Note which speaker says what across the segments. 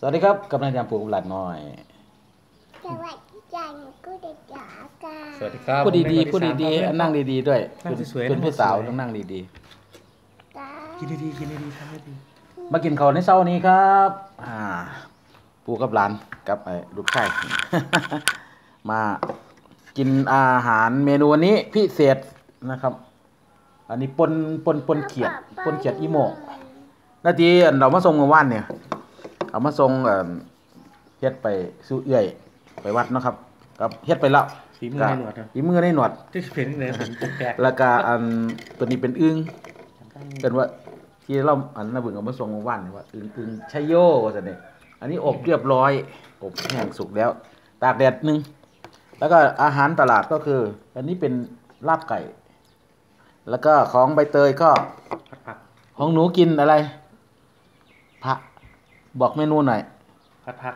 Speaker 1: สวัสดีครับกำลังยามปลูกหลานน้อย
Speaker 2: สวัสดีจ้าหนูก็เด็กจ๋าจ้า
Speaker 3: สวัสดีครับ
Speaker 1: พูดดี
Speaker 3: ผม
Speaker 1: ๆ
Speaker 3: เป็น
Speaker 1: พูดดีๆ
Speaker 3: คน
Speaker 1: นั่งดีๆด้วย
Speaker 3: นั่งสวยๆ
Speaker 1: เป็น
Speaker 3: นั่ง
Speaker 1: ผู้สาว
Speaker 3: สวยๆ
Speaker 1: ต้องนั่งดี
Speaker 2: จ้า
Speaker 3: กินดีๆกินดีๆทำให้ดี
Speaker 1: ๆมากินข้าวในเช้านี้ครับอ่าปู่กับหลานกับไอ้ลูกชายมากินอาหารเมนูวันนี้พิเศษนะครับ อันนี้ปนปนปนเขียดปนเขียดอีโมกนาทีอันเรามาส่งเมื่อวานเนี่ย เอามาส่งเอ่อเฮ็ดไปสู่เอื้อย ไปวัดเนาะครับกับเฮ็ดไปแล้ว
Speaker 3: ฝีมือในหนวดครับ
Speaker 1: ฝีมือในหนวด
Speaker 3: ที่เห็นเลยเป็นแปลกๆ
Speaker 1: แล้วก็อันตัวนี้เป็นอึ้งเป็นว่าที่เราอันน่าบึงเอามาส่งเมื่อวานนี่ว่าอึ้งอึ้งชัยโยว่าซั่นนี่อันนี้อบเรียบร้อยอบแห้งสุกแล้ว ตากแดดหนึงแล้วก็อาหารตลาดก็คือ อันนี้เป็นลาบไก่ แล้วก็ของใบเตยก็
Speaker 3: ผัดผัก
Speaker 1: ของหนูกินอะไรพระ บอกเมนูหน่อย
Speaker 3: ผัดผัก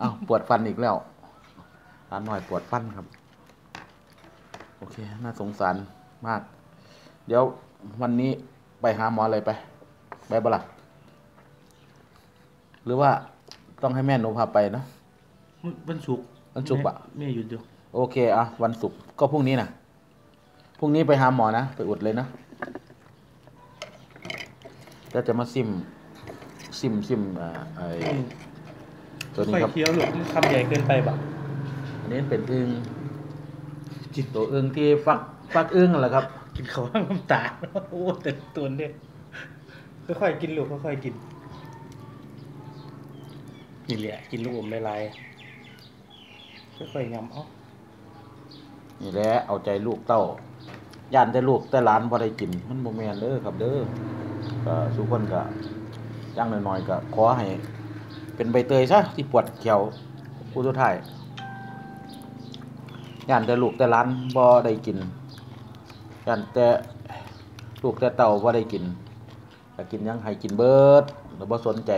Speaker 1: อ้าวปวดฟันอีกแล้วร้านหน่อยปวดฟันครับ โอเค น่าสงสารมาก เดี๋ยววันนี้ไปหาหมอเลยไป ไปบ่ล่ะหรือว่าต้องให้แม่หนูพาไปเนอะ
Speaker 3: วันศุกร์
Speaker 1: วันศุกร์ปะ
Speaker 3: แม่หยุดอยู่
Speaker 1: โอเคอะวันศุกร์ก็พรุ่งนี้นะพรุ่งนี้ไปหาหมอนะ ไปอุดเลยนะแล้วจะมาซิม ซิมซิมอ่าไอตัวนี้
Speaker 3: ค่อย
Speaker 1: ครับ
Speaker 3: เคี้ยวหลุดคำใหญ่เกินไปแบบ
Speaker 1: อันนี้เป็นอึงจิตตัวอึงที่ฟักฟักอึงแหละครับ
Speaker 3: กินเขาห้างน้ำตาโอ้แต่ตัวเนี่ยค่อยๆกินลูกค่อยๆกินนี่แหละกินลูกอมลายๆค่อยๆยำเอ้า
Speaker 1: นี่แหละเอาใจลูกเต้าย่านแต่ลูกแต่หลานพอได้กิน มันโมแมนเด้อครับเด้อก็ทุกคนก็ ย่างน้อยๆก็ขอให้ เป็นใบเตยซะที่ปวดเขียวผู้สุดท้ายย่านแต่ลูกแต่หลานบ่ได้กินย่านแต่ลูกแต่เต่าบ่ได้กินก็กินยังให้กินเบิดแล้วบ่สนใจ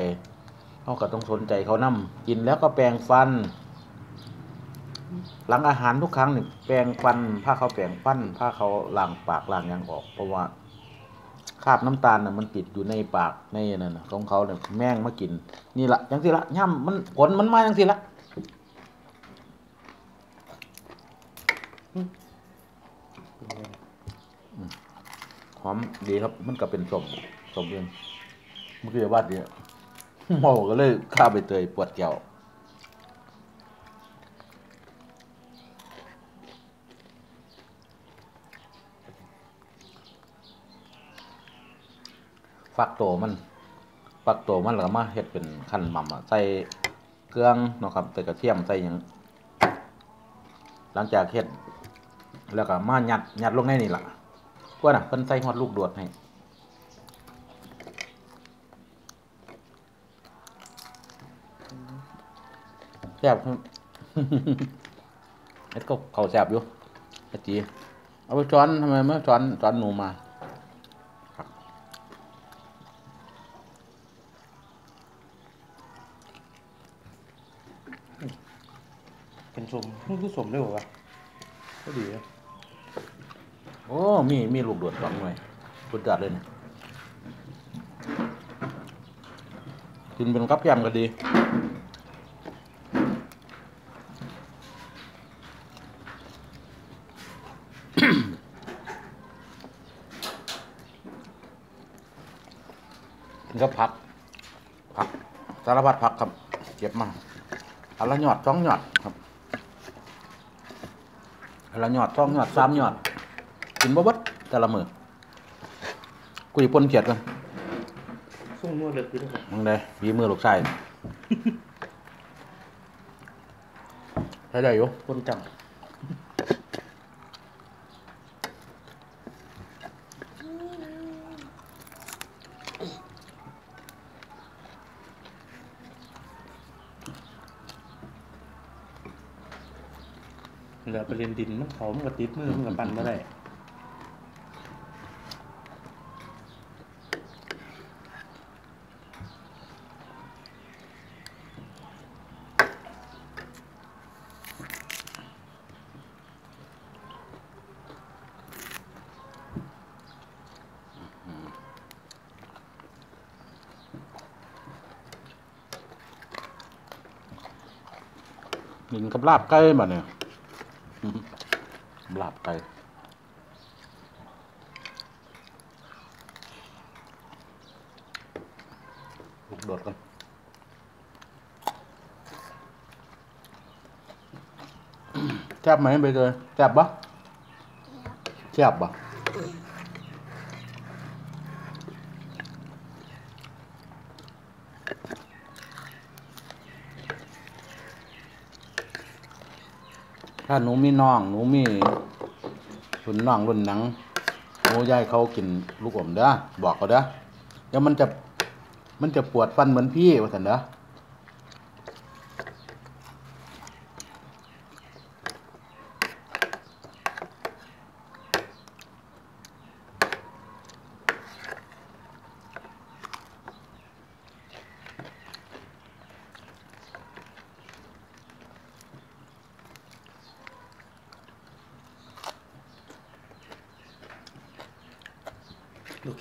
Speaker 1: เขาก็ต้องสนใจเขานํกินแล้วก็แปรงฟัน หลังอาหารทุกครั้งนี่แปรงฟันผ้าเขาแปรงฟันผ้าเขาล้างปากล้างยังออกเพราะว่า คราบน้ำตาลน่ะมันติดอยู่ในปากในนั่นนะของเขาเนี่ยแม่งมากิน นี่ละจังสิละย่ำมันผลมันมาจังสิละหอมดีครับมันก็เป็นสมสมเองเมื่อกี้ว่าเดียวเมาก็เลยข้าไปเตยปวดแก้ว ฟักโตมันฟักโตมันแล้วก็มาเฮ็ดเป็นขั้นหม่ำอะใส่เครื่องนะครับใส่กระเทียมใส่ยังหลังจากเฮ็ดแล้วก็มายัดยัดลงในนี่ล่ะพวกน่ะเพิ่นใส่ฮอดลูกโดดให้แซ่บเฮ็ดก็เขาแซ่บอยู่อจีเอาไปช้อนทำไมไม่ช้อนช้อนหนูมา
Speaker 3: สมมันคือสมได้ป่าวะก็ดีนะ
Speaker 1: โอ้ มีมีลูกโดดสองหน่วยสุดยอดเลยเนี่ยกินเป็นกับแกมก็ดีกินกับผัก ผัก สารพัดผักครับ เก็บมาอันละหยอดสองหยอดครับ ละหยอดสองหยอดสามหยอดกินบ่เบิดแต่ละมือกูจะปนเกียดกัน
Speaker 3: ส่งนวดเลือกอยู่ด้วยครับ
Speaker 1: มึงได้ฝีมือลูกชายใช้ได้อยู่
Speaker 3: คนจัง เป็นดินมันเขามันก็ติดมือมันก็ปั่นไม่ได้
Speaker 1: กินกับลาบใกล้มาเนี่ย หือลาบไก่ลูกโดดกันแซ่บไหมไปเลยแซ่บปะแซ่บปะ ถ้าหนูมีน้องหนูมีรุ่นน้องรุ่นหนังหนูยายเขากินลูกอมเด้อบอกเขาเด้อเดี๋ยวมันจะมันจะปวดฟันเหมือนพี่ว่าสันเด้อ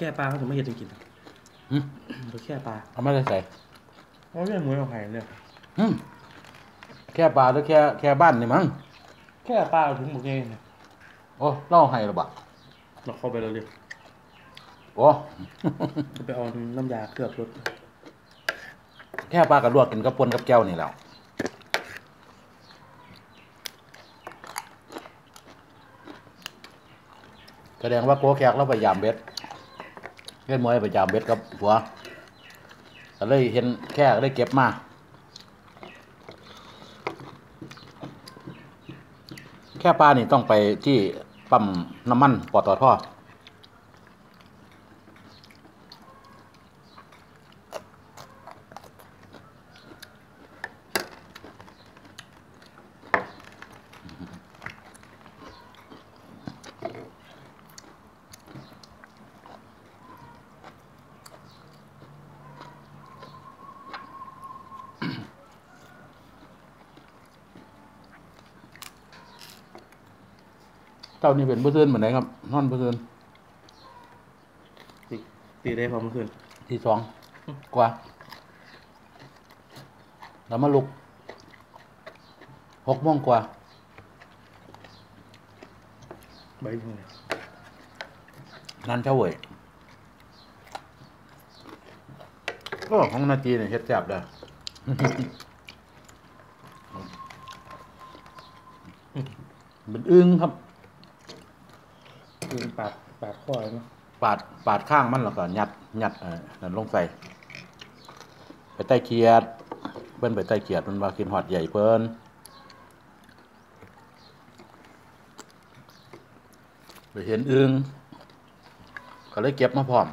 Speaker 3: ค่ปลาเขาถึงไม่เห็นจะกิน
Speaker 1: หึ
Speaker 3: ลูกแค่ปลา
Speaker 1: เอาไม่ได้ใส่
Speaker 3: เพราะเรื่องมวยของไผ่เนี่ย
Speaker 1: อืมแค่ปลาหรือแค่แค่บ้านนี่มั้ง
Speaker 3: แค่ปลาเอาถึงหมดเองเนี่ย
Speaker 1: โอ้เล่าให้หรือเปล่า
Speaker 3: เราเข้าไปแล้วเลย
Speaker 1: โอ้
Speaker 3: จะไปเอาน้ำยาเคลือบรถ
Speaker 1: แค่ปลากับลวกกินกับปนกับแก้วนี่แหล้วแสดงว่าโกแขกเราไปยามเบ็ด เล่นมวยไปยามเบ็ดกับหัวก็เลยเห็นแค่ได้เก็บมาแค่ปลานี่ต้องไปที่ปั๊มน้ำมันปตท เจ้านี่เป็นผู้ซื่นเหมือนไหนครับนอนผู้ซื่น
Speaker 3: ตีตีได้พอเมื่อคืน
Speaker 1: ที่สองกว่า แล้วมาลุกหกโมงกว่า
Speaker 3: ใบยังไง
Speaker 1: นั่นเจ้าเว่ยก็ของนาจีเนี่ยเฮ็ดแซ่บเด้อเป็นอึ้งครับ
Speaker 3: คือปาดปาดข้อเนาะ
Speaker 1: ปาดปาดข้างมันแล้วก็ยัดยัดเออนั่นลงใส่ไปใต้เขียดเพิ่นไปใต้เขียดมันว่ากินหอดใหญ่เพิ่นไปเห็นอึ้งก็เลยเก็บมาพร้อม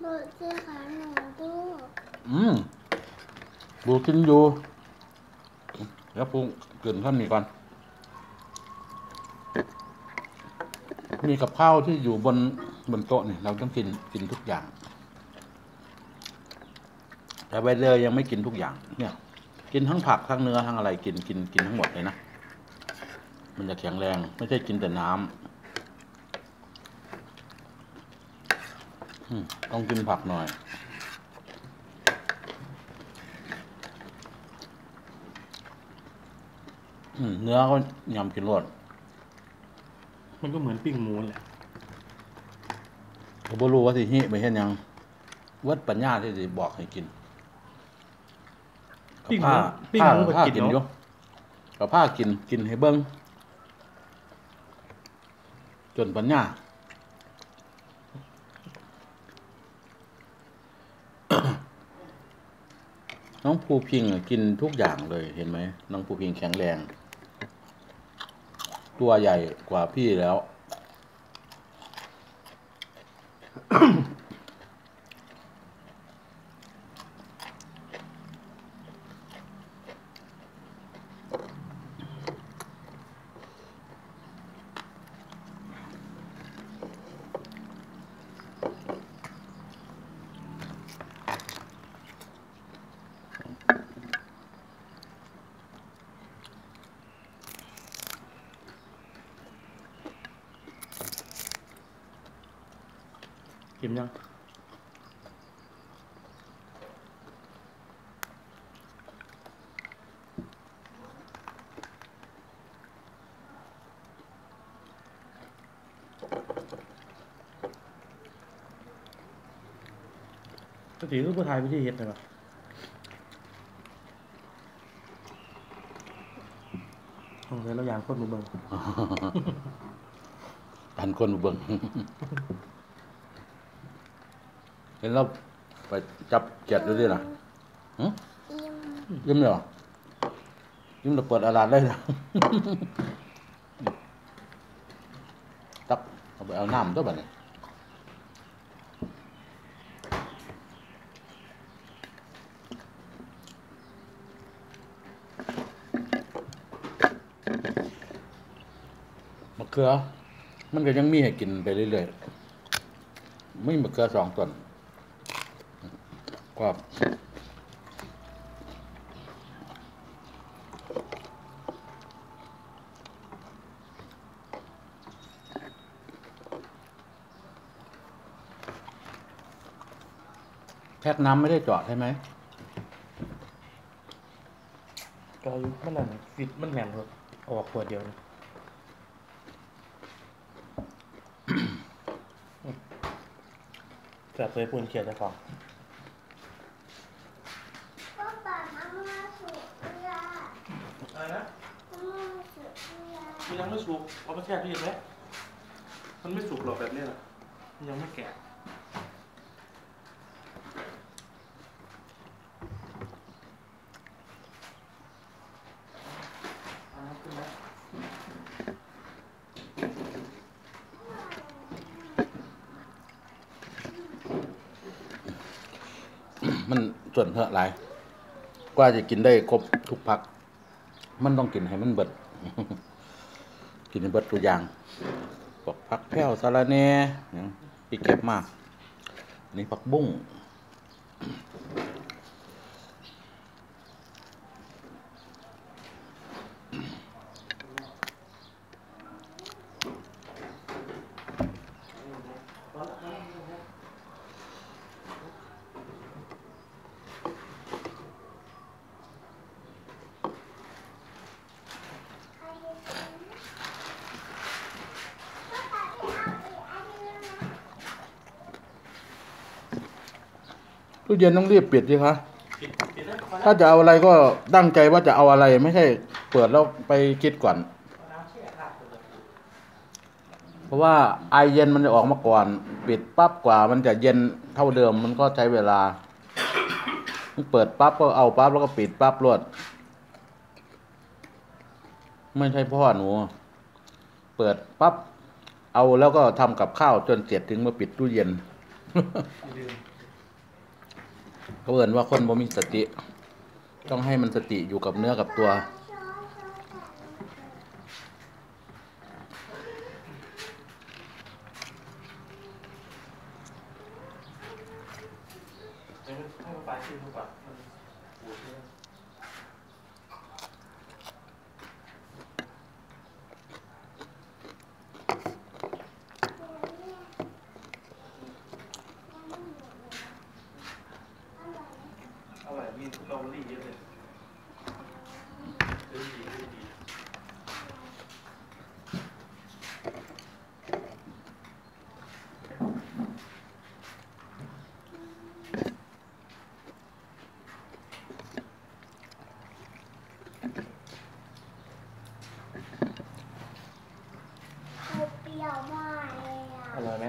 Speaker 2: หนูจะขอหนูดู
Speaker 1: อืมบูกินอยู่เดี๋ยวปรุงเกลืนท่านนี้ก่อน มีกับข้าวที่อยู่บนบนโต๊ะเนี่ยเราต้องกินกินทุกอย่าง แต่ใบเลยยังไม่กินทุกอย่าง เนี่ย กินทั้งผักทั้งเนื้อทั้งอะไรกินกินกินทั้งหมดเลยนะ มันจะแข็งแรง ไม่ใช่กินแต่น้ำอืม ต้องกินผักหน่อยอืมเนื้อก็ยำกินรส
Speaker 3: มันก็เหมือนปิ้งหมูแหละ
Speaker 1: ผมบ่รู้ว่าสิฮิไปเห็นยัง วัดปัญญาที่สิบอกให้กิน
Speaker 3: ปิ้งห
Speaker 1: ผ้า
Speaker 3: มูปิ้ง
Speaker 1: ผ้า
Speaker 3: หมูไป
Speaker 1: ผ้า
Speaker 3: กิน
Speaker 1: กินอยู่
Speaker 3: เนาะ
Speaker 1: กับผ้ากินกินให้เบิ้งจนปัญญา น้องภูพิงกินทุกอย่างเลยเห็นไหมน้องภูพิงแข็งแรง ตัวใหญ่กว่าพี่แล้ว
Speaker 3: กินยังปกติก็ผู้ไทยไม่ใช่เฮ็ดเลยหรอโอ เคเราอย่างคนมือเบิ่ง
Speaker 1: ทันคนเบิ่งเห็นเราไปจับเกียดดูดินะหึ
Speaker 2: อิ่ม
Speaker 1: ยิ้มเลยเหรอยิ้มเราเปิดอาลาดได้นะ ตักเอาไปเอาน้ำตัวแบบนี้มะเขือ มันก็ยังมีให้กินไปเรื่อยๆ ไม่มะเขือสองต้น ก็แพ็กน้ำไม่ได้เจาะใช่ไหม
Speaker 3: ก็อายุมันนั่นฟิตมันแหนครับเอาออกขวดเดียวเลยแบบเคยปูนเขียดจะของ
Speaker 2: ก็ป่าน้ำมาสุกเรือ
Speaker 3: อะไรนะ
Speaker 2: น้ำมาสุกเรือ
Speaker 3: มัน ยังไม่สุกเอาไปแช่ตู้เย็นไหมมันไม่สุกหรอกแบบนี้หรอมันยังไม่แก่ม
Speaker 1: มันส่วนเถอะหลายกว่าจะกินได้ครบทุกพัก มันต้องกินให้มันเบิด กินในเบิดตัวอย่างพวกผักแพ้วสาระเน่หยังพี่เก็บมากอันนี่ผักบุ้ง
Speaker 2: ก็ป่าที่เอาอีกอันนึงนะ
Speaker 1: ตู้ เย็นต้องรีบปิดสิคะ
Speaker 3: ปิดปิดได้พอ
Speaker 1: ถ้าจะเอาอะไรก็ตั้งใจว่าจะเอาอะไรไม่ใช่เปิดแล้วไปคิดก่อน
Speaker 3: น้ำแช่ครับ
Speaker 1: เพราะว่าไอเย็นมันจะออกมาก่อน ปิดปั๊บกว่า มันจะเย็นเท่าเดิมมันก็ใช้เวลามันเปิดปั๊บก็เอาปั๊บแล้วก็ปิดปั๊บรวด ไม่ใช่พ่อหนู เปิดปั๊บเอาแล้วก็ทำกับข้าวจนเสร็จถึงมาปิดตู้เย็น
Speaker 3: ลืม
Speaker 1: เขาเอินว่าคนบ่มีสติ ต้องให้มันสติอยู่กับเนื้อกับตัว
Speaker 3: ให้มันให้มันไปชื่อมันก่อนมันปูดใช่ไหม อร่อยมีสตรอเบอรี่เยอะเลยดีดีดี
Speaker 2: เปรี้ยวมากเลยอะ
Speaker 3: อร่อยไหม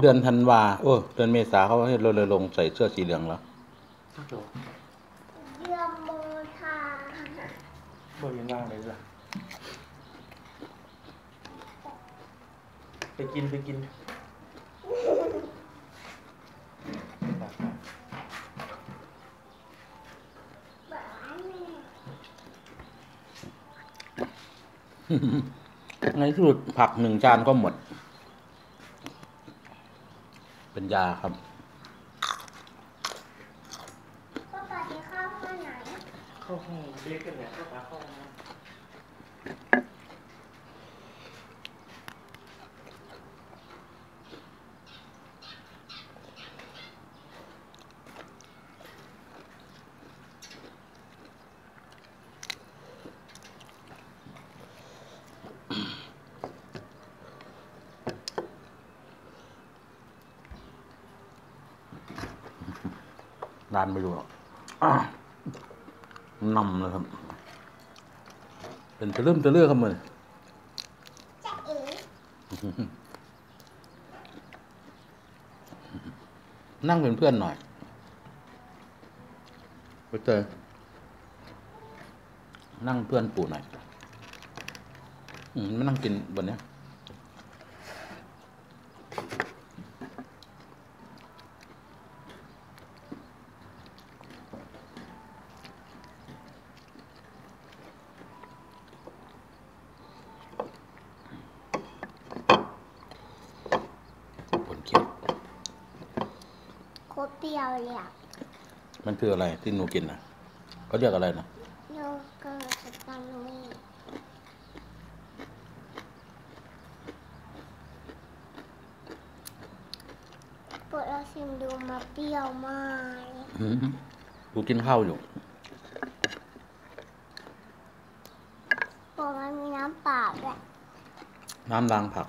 Speaker 1: เดือนธันวาโอ้เดือนเมษาเขาให้เราเลยลงค์ใส่เสื้อสีเหลืองแล้ว
Speaker 3: สักโล
Speaker 2: เยื่อโมทา
Speaker 3: บ่ยังว่างเลยล่ะ ไปกินไปกิน
Speaker 2: หวานเนี่ย
Speaker 1: ในที่สุดผักหนึ่งจานก็หมด เป็น ยาครับ
Speaker 2: ก็ป่าที่ข้าวข้าวไหน
Speaker 1: ข
Speaker 3: เข้าห้องเด็กกันเนี่ยเข้ามาเข้าห้องน้ำ
Speaker 1: ร้านไม่รู้หรอกอ้าวนำเลยครับ เป็นตะลึ่มตะเลือครับมือ
Speaker 2: จะเอ๋
Speaker 1: นั่งเป็นเพื่อนหน่อยไปเจอนั่งเพื่อนปู่หน่อยอืมไม่นั่งกินบนเนี้ย
Speaker 2: โคตรเปรี้ยวเลยอะ
Speaker 1: มันคืออะไรที่หนูกินนะเขาเรียกอะไรนะ
Speaker 2: โยเกิร์ตสตรอเบอรี่ปวดเราชิมดูมาเปรี้ยวมากเลย
Speaker 1: อืมกูกินข้าวอยู่
Speaker 2: ปวดมันมีน้ำเปล่าด้วย
Speaker 1: น้ำล้างผัก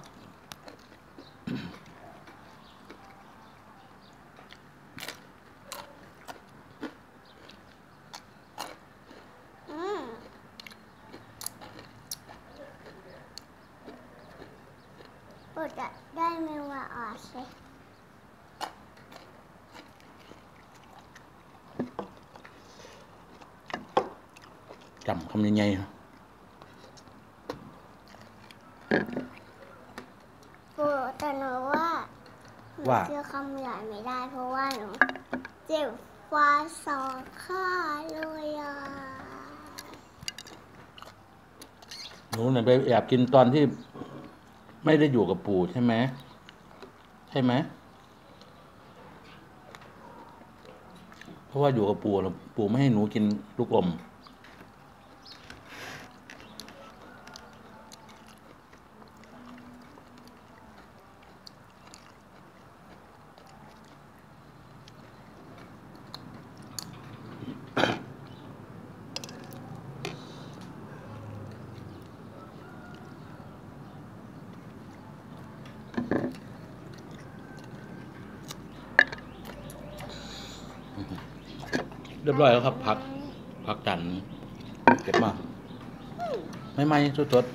Speaker 2: อืมปวดจะได้ไม่ว่าออกสิ
Speaker 1: จำคำยังไง
Speaker 2: ปวดแต่หนูว่าหนู
Speaker 1: ว่า
Speaker 2: เจอคำใหญ่ไม่ได้ เพราะว่าหนูเจ็บฟ้าสองข้างเลยอะ
Speaker 1: หนูเนี่ยไปแอบกินตอนที่ไม่ได้อยู่กับปู่ใช่ไหมใช่ไหมเพราะว่าอยู่กับปู่แล้วปู่ไม่ให้หนูกินลูกอม รียบร้อยแล้วครับพักพักจันเก็บมาไม่ไม่สด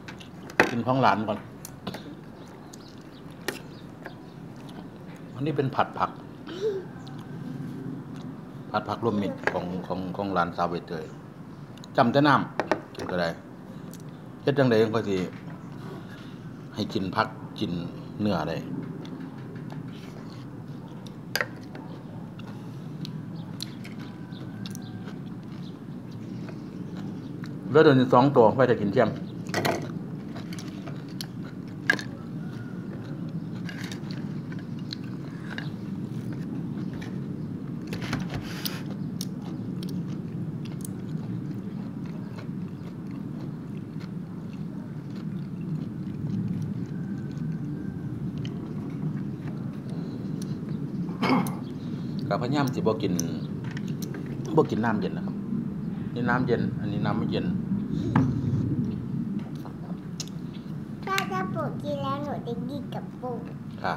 Speaker 1: ๆกินของหลานก่อนอันนี้เป็นผัดผัก ผัดผักรวมมิตรของของของร้านซาเวตเตอร์จำแต่น้ำกินก็ได้เฮ็ดจังไดก็สิให้กินผักกินเนื้อได้ แล้วเดี๋ยวนี้สองตัวไว้จะกินเที่ยงกับพะย่ามสิบ่กินบ่กินน้ำเย็นนะครับ นี่น้ำเย็น อันนี้น้ำไม่เย็น
Speaker 2: ถ้าถ้าปวดกินแล้วหนูจะกินกับปู
Speaker 1: ค่ะ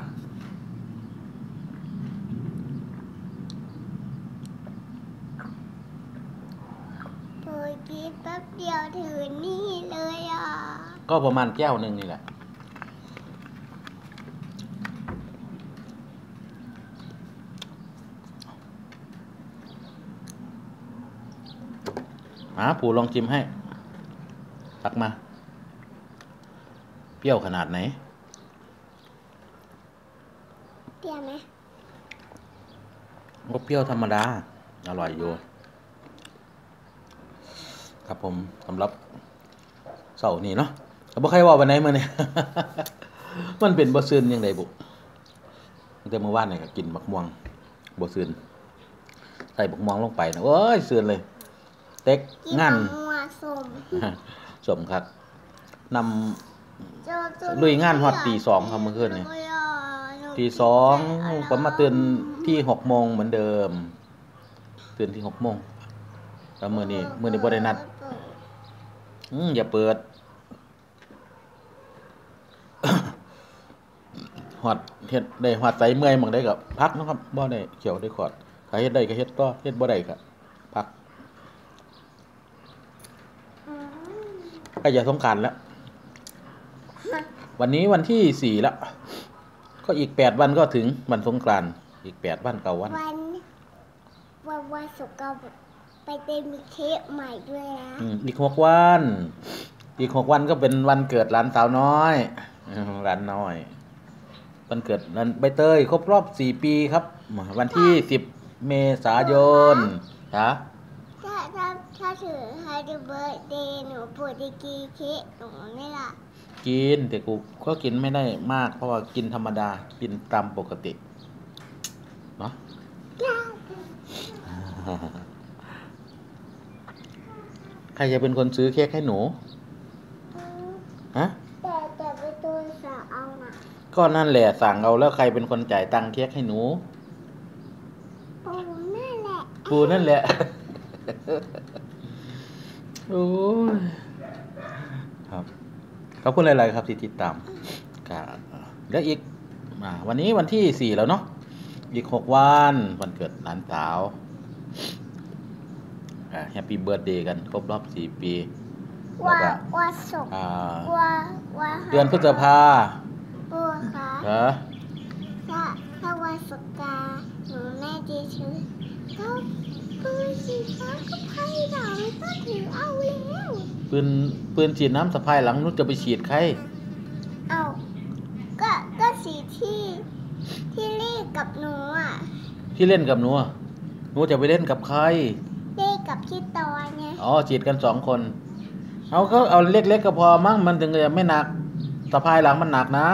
Speaker 2: ปวด กินแป๊บเดียวถือนี่เลยอะ
Speaker 1: ก็ประมาณแก้วหนึ่งนี่แหละหาปู่ลองจิ้มให้ ตักมา เปรี้ยวขนาดไหน
Speaker 2: เปรี้ยวไหม
Speaker 1: ก็เปรี้ยวธรรมดา อร่อยอยู่ ครับผมสำหรับเสาร์นี้เนาะก็บ่ใครว่าวันไหนมาเนี่ยมันเป็นบ่ซื่นยังไงบุแต่เมื่อวานเนี่ยก็กินบักม่วงบ่ซื่นใส่บักม่วงลงไปนะโอ้ยซื่นเลย เต็ก
Speaker 2: กิน
Speaker 1: งาน
Speaker 2: หัวส้ม
Speaker 1: สมครับน
Speaker 2: เจ้าตัวำ
Speaker 1: ลุยงานฮอดตีสองครับเมื่อคืนนี่ตีสองผมมาตื่นที่หกโมงเหมือนเดิมตื่นที่หกโมงแล้วมือนี้มือนี้บ่ได้นัด อืมอย่าเปิดหอดเฮ็ดได้หอดใจเมื่อยหมองได้กับพักนะครับบ่ได้เขียวได้ขอดถ้าเฮ็ดได้ก็เฮ็ดต่อเฮ็ดบ่ได้ก็พักใกล้จะสงกรารแล้ว วันนี้วันที่สี่แล้ว ก็อีกแปดวันก็ถึงวันสงกรานต์อีกแปดวันเก้าวัน
Speaker 2: วัน วันวันศุกร์เรา ไปเต้นมีเค้กใหม่ด้วยนะ
Speaker 1: อืมอีกหกวัน อีกหกวันก็เป็นวันเกิดหลานสาวน้อยอืมหลานน้อย วันเกิดนันใบเตยครบรอบสี่ปีครับ วันที่สิบเมษายนนะ
Speaker 2: ถ้าถ้าถ้าถือ Happy Birthday หนูปวดดีกีเค้กหนูไม่ล่ะ
Speaker 1: กินแต่กูก็กินไม่ได้มาก เพราะว่ากินธรรมดา กินตามปกติ เนาะใครจะเป็นคนซื้อเค้กให้หนูฮะ
Speaker 2: แต่แต่ไปตัวสาวเอาน่ะ
Speaker 1: ก็นั่นแหละสั่งเอาแล้วใครเป็นคนจ่ายตังค์เค้กให้หนู
Speaker 2: ปูนั่นแหละ
Speaker 1: กูนั่นแหละโอ้ยครับขอบคุณหลายๆครับที่ติดตามครับแล้วอีกอ่าวันนี้วันที่สี่แล้วเนาะอีกหกวันวันเกิดหลานสาว แฮปปี้เบิร์ดเดย์กันครบรอบสี่ปีแล้ว
Speaker 2: ว่า
Speaker 1: ก็
Speaker 2: ว่าศุกร์
Speaker 1: อ่า
Speaker 2: ว่าว่า
Speaker 1: เดือนพฤษภา
Speaker 2: ปูคะ
Speaker 1: เหรอ
Speaker 2: ถ้าถ้าวันศุกร์กาหนูแม่ดีชื่อก็ปืนสีฟ้าก็ไพ่ดาวก็ถือเอาแล้ว
Speaker 1: ปืนปืนฉีดน้ำสะพายหลังนุชจะไปฉีดใคร
Speaker 2: เอาก็ก็สีที่ที่เล่นกับหนูอะ
Speaker 1: ที่เล่นกับหนูอะหนูจะไปเล่นกับใคร
Speaker 2: เล่นกับพี่อไง
Speaker 1: อ๋อฉีดกันสองคน เอาก็เอาเล็กๆก็พอมั้งมันถึงจะไม่หนักสะพายหลังมันหนักนะ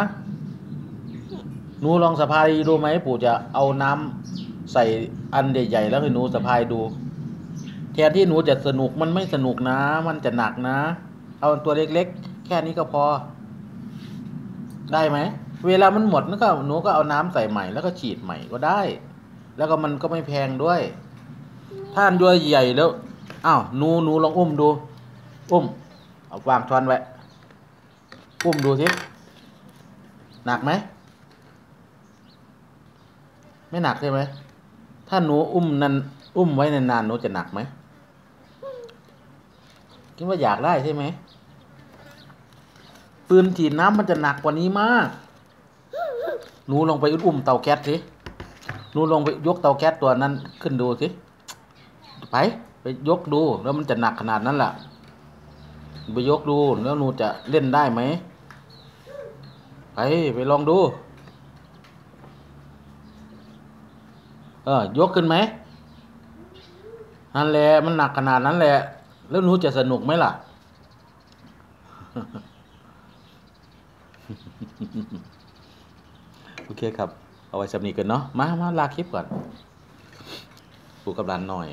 Speaker 1: หนูลองสะพายดูไหมปู่จะเอาน้ำใส่อันใหญ่ๆแล้วให้หนูสะพายดูแทนที่หนูจะสนุกมันไม่สนุกนะ มันจะหนักนะ เอาตัวเล็กๆ แค่นี้ก็พอ ได้ไหม เวลามันหมดนั่นก็หนูก็เอาน้ำใส่ใหม่แล้วก็ฉีดใหม่ก็ได้ แล้วก็มันก็ไม่แพงด้วย ถ้าอันตัวใหญ่แล้ว อ้าวหนูหนูลองอุ้มดู อุ้มเอาวางช้อนไว้อุ้มดูสิหนักไหมไม่หนักใช่ไหมถ้าหนูอุ้มนันอุ้มไว้นานๆหนูจะหนักไหมคิดว่าอยากได้ใช่ไหมปืนฉีดน้ำมันจะหนักกว่านี้มาก หนูลองไปอุ้มเตาแก๊สสิ หนูลองไปยกเตาแก๊สตัวนั้นขึ้นดูสิ ไป ไปยกดูแล้วมันจะหนักขนาดนั้นแหละไปยกดูแล้วหนูจะเล่นได้ไหมไปไปลองดู เออยกขึ้นไหมนั่นแหละมันหนักขนาดนั้นแหละ แล้วหนูจะสนุกไหมล่ะ โอเคครับ เอาไว้สำนีกันเนาะมามาลาคลิปก่อนปูกับร้านหน่อย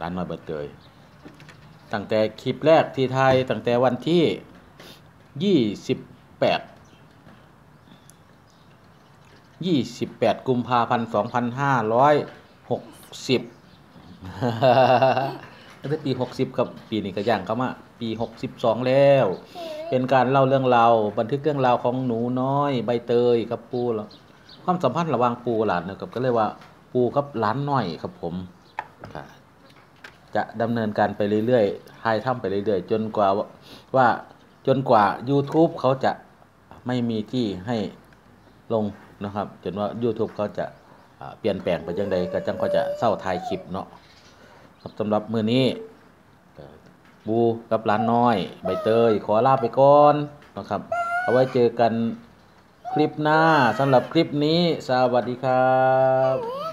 Speaker 1: ร้านน่อยเบิดเตยตั้งแต่คลิปแรกที่ไทยตั้งแต่วันที่ยี่สิบแปดยี่สิบแปดกุมภาพันธ์สองพันห้าร้อยหกสิบตั้งแต่ปีหกสิบครับ ปีนี้ก็ย่างเข้ามา ปีหกสิบสองแล้ว เป็นการเล่าเรื่องราวบันทึกเรื่องราวของหนูน้อย ใบเตยกับปูแล้วความสัมพันธ์ระหว่างปูหลานนะครับก็เลยว่าปูกับหลานน้อยครับผมค่ะ จะดำเนินการไปเรื่อยๆทายถ้ำไปเรื่อยๆ จนกว่าว่าจนกว่า YouTube เขาจะไม่มีที่ให้ลงนะครับ จนว่า YouTube เขาจะเปลี่ยนแปลงไปยังใดก็จังก็จะเศร้าทายคลิปเนาะครับสำหรับมือนี้บูกับร้านน้อย ใบเตย ขอลาไปก่อนนะครับ เอาไว้เจอกันคลิปหน้าสำหรับคลิปนี้ สวัสดีครับ